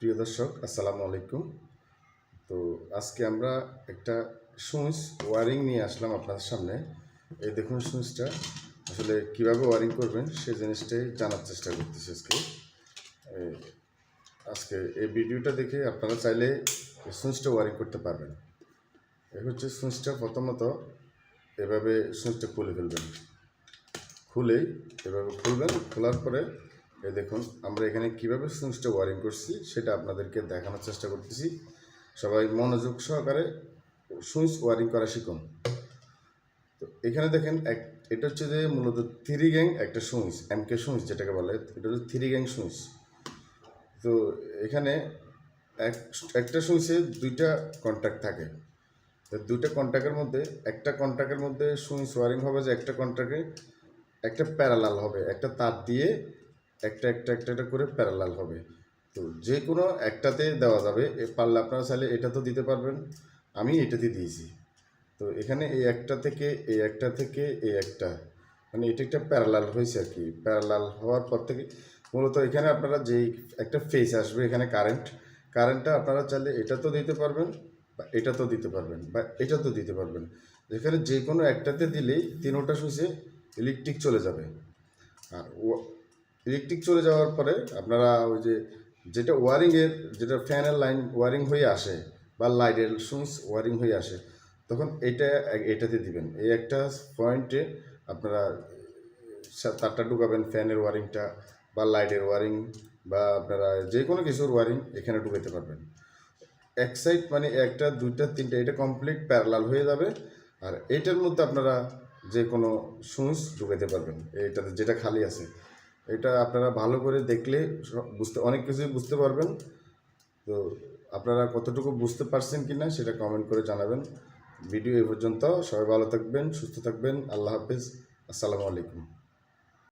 প্রিয় দর্শক, আসসালামু আলাইকুম। তো আজকে আমরা একটা সুইচ ওয়ারিং নিয়ে আসলাম আপনাদের সামনে। এই দেখুন সুইচটা, আসলে কীভাবে ওয়ারিং করবেন সেই জিনিসটাই জানার চেষ্টা করতেছি আজকে। আজকে এই ভিডিওটা দেখে আপনারা চাইলে সুইচটা ওয়ারিং করতে পারবেন। এই হচ্ছে সুইচটা প্রথমত এভাবে সুইচটা খুলে ফেলবেন। খুলেই এভাবে খুলবেন, খোলার পরে এই দেখুন, আমরা এখানে কীভাবে সুইচটা ওয়ারিং করছি সেটা আপনাদেরকে দেখানোর চেষ্টা করতেছি। সবাই মনোযোগ সহকারে সুইচ ওয়ারিং করা শিখুন। তো এখানে দেখেন, এক, এটা হচ্ছে যে মূলত থ্রি গ্যাং একটা সুইচ এম কে সুইচ যেটাকে বলে, এটা হচ্ছে থ্রি গ্যাং সুইচ তো এখানে এক, একটা সুইচে দুইটা কন্ট্যাক্ট থাকে। তো দুইটা কন্ট্যাক্টের মধ্যে, একটা কন্ট্যাক্টের মধ্যে সুইচ ওয়ারিং হবে যে একটা কন্ট্যাক্টে একটা প্যারালাল হবে, একটা তার দিয়ে একটা একটা একটা একটা করে প্যারালাল হবে। তো যে কোনো একটাতে দেওয়া যাবে পারলে আপনারা চাইলে এটা তো দিতে পারবেন, আমি এটাতে দিয়েছি। তো এখানে এই একটা থেকে এই একটা থেকে এই একটা মানে এটা একটা প্যারালাল হয়েছে আর কি। প্যারালাল হওয়ার পর থেকে মূলত এখানে আপনারা যেই একটা ফেস আসবে, এখানে কারেন্ট কারেন্টটা আপনারা চাইলে এটা তো দিতে পারবেন বা এটা তো দিতে পারবেন বা এটা তো দিতে পারবেন। এখানে যে কোনো একটাতে দিলেই তিনোটা সুইচে ইলেকট্রিক চলে যাবে। আর ইলেকট্রিক চলে যাওয়ার পরে আপনারা ওই যে যেটা ওয়ারিংয়ের যেটা ফ্যানের লাইন ওয়ারিং হয়ে আসে বা লাইটের সুইচ ওয়ারিং হয়ে আসে, তখন এটা এটাতে দিবেন। এই একটা পয়েন্টে আপনারা তারটা ঢুকাবেন ফ্যানের ওয়ারিংটা বা লাইটের ওয়ারিং বা আপনারা যে কোনো কিছুর ওয়ারিং এখানে ঢুকাতে পারবেন। এক সাইড মানে একটা, দুইটা, তিনটা, এটা কমপ্লিট প্যারালাল হয়ে যাবে আর এইটার মধ্যে আপনারা যে কোনো সুইচ ঢুকাতে পারবেন। এইটাতে যেটা খালি আছে। এটা আপনারা ভালো করে দেখলে বুঝতে, অনেক কিছুই বুঝতে পারবেন। তো আপনারা কতটুকু বুঝতে পারছেন কি না সেটা কমেন্ট করে জানাবেন। ভিডিও এ পর্যন্ত সবাই ভালো থাকবেন, সুস্থ থাকবেন। আল্লাহ হাফিজ। আসসালামু আলাইকুম।